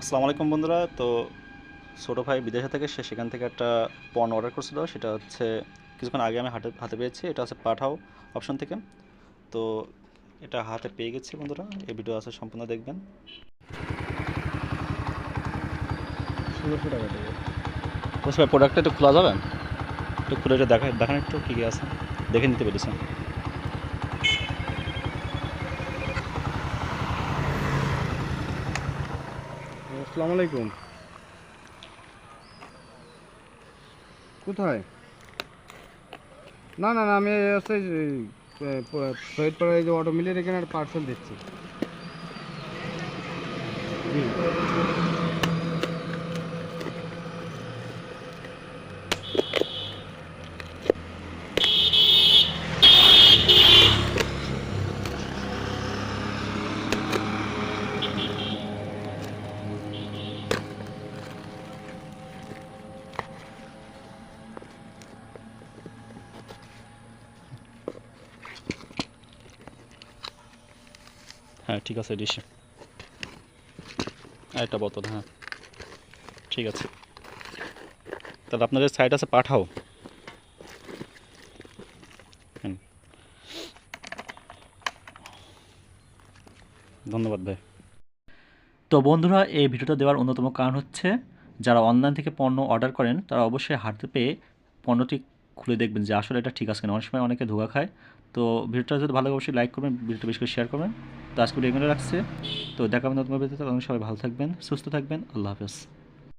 আসসালামু আলাইকুম বন্ধুরা। তো ছোটো ভাই বিদেশে থেকে, সে সেখান থেকে একটা পণ্য অর্ডার করছিল। সেটা হচ্ছে, কিছুক্ষণ আগে আমি হাতে হাতে পেয়েছি। এটা হচ্ছে পাঠাও অপশন থেকে। তো এটা হাতে পেয়ে গেছি বন্ধুরা। এই ভিডিও আছে, সম্পূর্ণ দেখবেন। প্রোডাক্টটা একটু খোলা যাবে? একটু খুলে এটা দেখা, দেখান একটু কী কী আছে। দেখে নিতে পেরেছেন আসসালামু আলাইকুম। কোথায়? না না না, আমি হচ্ছে শহীদপাড়ায় যে অটো মিলের এখানে একটা পার্সেল দিচ্ছি জি। হ্যাঁ ঠিক আছে ডিশ একটা বোতল হ্যাঁ। ঠিক আছে। তাহলে আপনাদের সাইট আছে, পাঠাও। হুম। ধন্যবাদ ভাই। তো বন্ধুরা, এই ভিডিওটা দেওয়ার অন্যতম কারণ হচ্ছে, যারা অনলাইন থেকে পণ্য অর্ডার করেন, তারা অবশ্যই হাতে পেয়ে পণ্যটি খুলে দেখবেন যে আসলে এটা ঠিক আছে কিনা। অনেক সময় অনেকে ধোকা খায়। তো ভিডিওটা যদি ভালো অবশ্যই লাইক করবেন, ভিডিওটা বেশি করে শেয়ার করবেন। তো আজকে এখানে রাখছে। তো দেখাবেন নতুন ভিডিওতে তখন সবাই ভালো থাকবেন, সুস্থ থাকবেন। আল্লাহ হাফেজ।